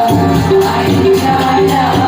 I know, I now.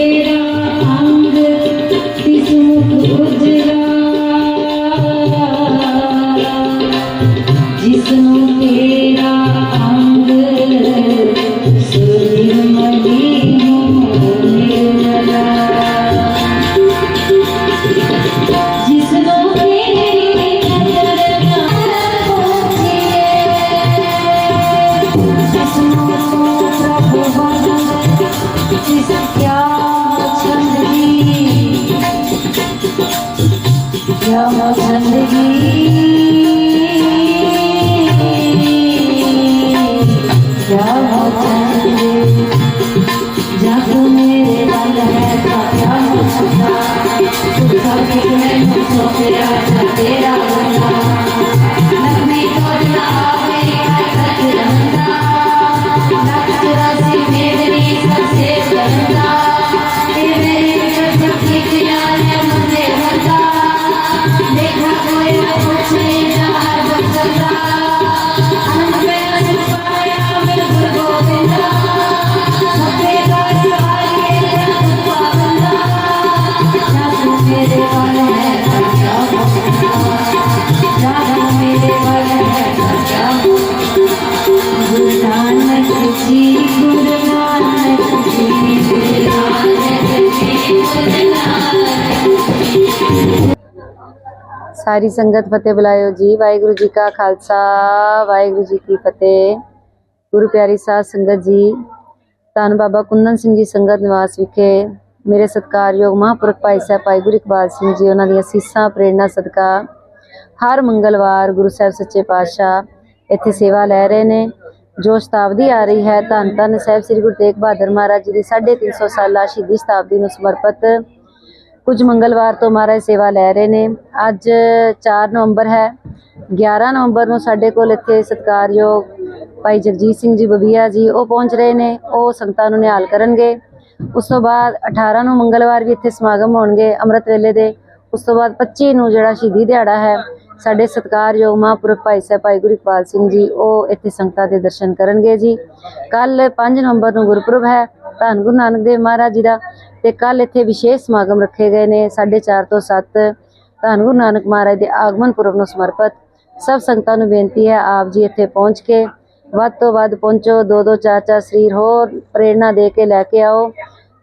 Yama ગંદગી ਸਾਰੀ ਸੰਗਤ ਫਤਿਹ ਬੁਲਾਇਓ ਜੀ। ਵਾਹਿਗੁਰੂ ਜੀ ਕਾ ਖਾਲਸਾ, ਵਾਹਿਗੁਰੂ ਜੀ ਕੀ ਫਤਿਹ। ਗੁਰੂ ਪਿਆਰੀ ਸਾਧ ਸੰਗਤ ਜੀ, ਧੰਨ ਬਾਬਾ ਕੁੰਦਨ ਸਿੰਘ ਜੀ ਸੰਗਤ ਨਿਵਾਸ ਵਿਖੇ ਮੇਰੇ ਸਤਿਕਾਰਯੋਗ ਮਹਾਂਪੁਰਖ ਭਾਈ ਸਾਹਿਬ, ਭਾਈ ਗੁਰੂ ਇਕਬਾਲ ਸਿੰਘ ਜੀ, ਉਹਨਾਂ ਦੀਆਂ ਸੀਸਾਂ, ਪ੍ਰੇਰਣਾ, ਸਦਕਾ ਹਰ ਮੰਗਲਵਾਰ ਗੁਰੂ ਸਾਹਿਬ ਸੱਚੇ ਪਾਤਸ਼ਾਹ ਇੱਥੇ ਸੇਵਾ ਲੈ ਰਹੇ ਨੇ। ਜੋ ਸ਼ਤਾਬਦੀ ਆ ਰਹੀ ਹੈ, ਧੰਨ ਧੰਨ ਸਾਹਿਬ ਸ੍ਰੀ ਗੁਰੂ ਤੇਗ ਬਹਾਦਰ ਮਹਾਰਾਜ ਜੀ ਦੀ 350 ਸਾਲਾ ਸ਼ਹੀਦੀ ਸ਼ਤਾਬਦੀ ਨੂੰ ਸਮਰਪਿਤ ਕੁਝ ਮੰਗਲਵਾਰ ਤੋਂ ਮਹਾਰਾਜ ਸੇਵਾ ਲੈ ਰਹੇ ਨੇ। ਅੱਜ 4 ਨਵੰਬਰ ਹੈ 11 ਨਵੰਬਰ ਨੂੰ ਸਾਡੇ ਕੋਲ ਇੱਥੇ ਸਤਿਕਾਰਯੋਗ ਭਾਈ ਜਗਜੀਤ ਸਿੰਘ ਜੀ ਬਬੀਆ ਜੀ, ਉਹ ਪਹੁੰਚ ਰਹੇ ਨੇ, ਉਹ ਸੰਗਤਾਂ ਨੂੰ ਨਿਹਾਲ ਕਰਨਗੇ। ਉਸ ਤੋਂ ਬਾਅਦ 18 ਨੂੰ ਮੰਗਲਵਾਰ ਵੀ ਇੱਥੇ ਸਮਾਗਮ ਹੋਣਗੇ ਅੰਮ੍ਰਿਤ ਵੇਲੇ ਦੇ। ਉਸ ਤੋਂ ਬਾਅਦ 25 ਨੂੰ ਜਿਹੜਾ ਸ਼ਹੀਦੀ ਦਿਹਾੜਾ ਹੈ, ਸਾਡੇ ਸਤਿਕਾਰਯੋਗ ਮਹਾਂਪੁਰਖ ਭਾਈ ਸਾਹਿਬ ਭਾਈ ਗੁਰੂ ਇਕਬਾਲ ਸਿੰਘ ਜੀ, ਉਹ ਇੱਥੇ ਸੰਗਤਾਂ ਦੇ ਦਰਸ਼ਨ ਕਰਨਗੇ ਜੀ। ਕੱਲ 5 ਨਵੰਬਰ ਨੂੰ ਗੁਰਪੁਰਬ ਹੈ, ਧੰਨ ਗੁਰੂ ਨਾਨਕ ਦੇਵ ਮਹਾਰਾਜ ਜੀ ਦਾ, ਤੇ ਕੱਲ ਇੱਥੇ ਵਿਸ਼ੇਸ਼ ਸਮਾਗਮ ਰੱਖੇ ਗਏ ਨੇ 4:30 ਤੋਂ 7 ਧੰਨ ਗੁਰੂ ਨਾਨਕ ਮਹਾਰਾਜ ਦੇ ਆਗਮਨ ਪੁਰਬ ਨੂੰ ਸਮਰਪਿਤ। ਸਭ ਸੰਗਤਾਂ ਨੂੰ ਬੇਨਤੀ ਹੈ, ਆਪ ਜੀ ਇੱਥੇ ਪਹੁੰਚ ਕੇ ਵੱਧ ਤੋਂ ਵੱਧ ਪਹੁੰਚੋ, ਦੋ ਦੋ, ਚਾਰ ਚਾਰ ਸਰੀਰ ਹੋਰ ਪ੍ਰੇਰਣਾ ਦੇ ਕੇ ਲੈ ਕੇ ਆਓ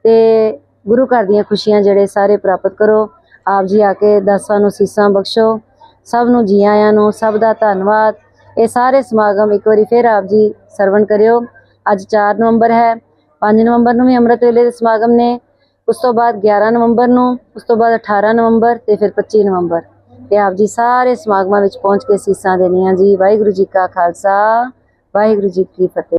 ਤੇ ਗੁਰੂ ਘਰ ਦੀਆਂ ਖੁਸ਼ੀਆਂ ਜਿਹੜੇ ਸਾਰੇ ਪ੍ਰਾਪਤ ਕਰੋ। ਆਪ ਜੀ ਆ ਕੇ ਦਾਸਾਂ ਨੂੰ ਸੀਸਾਂ ਬਖਸ਼ੋ, ਸਭ ਨੂੰ ਜੀ ਆਇਆਂ ਨੂੰ, ਸਭ ਦਾ ਧੰਨਵਾਦ। ਇਹ ਸਾਰੇ ਸਮਾਗਮ ਇੱਕ ਵਾਰੀ ਫਿਰ ਆਪ ਜੀ ਸਰਵਣ ਕਰਿਓ। ਅੱਜ 4 ਨਵੰਬਰ ਹੈ 5 ਨਵੰਬਰ ਨੂੰ ਵੀ ਅੰਮ੍ਰਿਤ ਵੇਲੇ ਦੇ ਸਮਾਗਮ ਨੇ, ਉਸ ਤੋਂ ਬਾਅਦ 11 ਨਵੰਬਰ ਨੂੰ, ਉਸ ਤੋਂ ਬਾਅਦ 18 ਨਵੰਬਰ ਤੇ ਫਿਰ 25 ਨਵੰਬਰ। ਤੇ ਆਪ ਜੀ ਸਾਰੇ ਸਮਾਗਮਾਂ ਵਿੱਚ ਪਹੁੰਚ ਕੇ ਸੀਸਾਂ ਦੇਣੀਆਂ ਜੀ। ਵਾਹਿਗੁਰੂ ਜੀ ਕਾ ਖਾਲਸਾ। ਵਾਹਿਗੁਰੂ ਜੀ ਕੀ ਫਤਿਹ।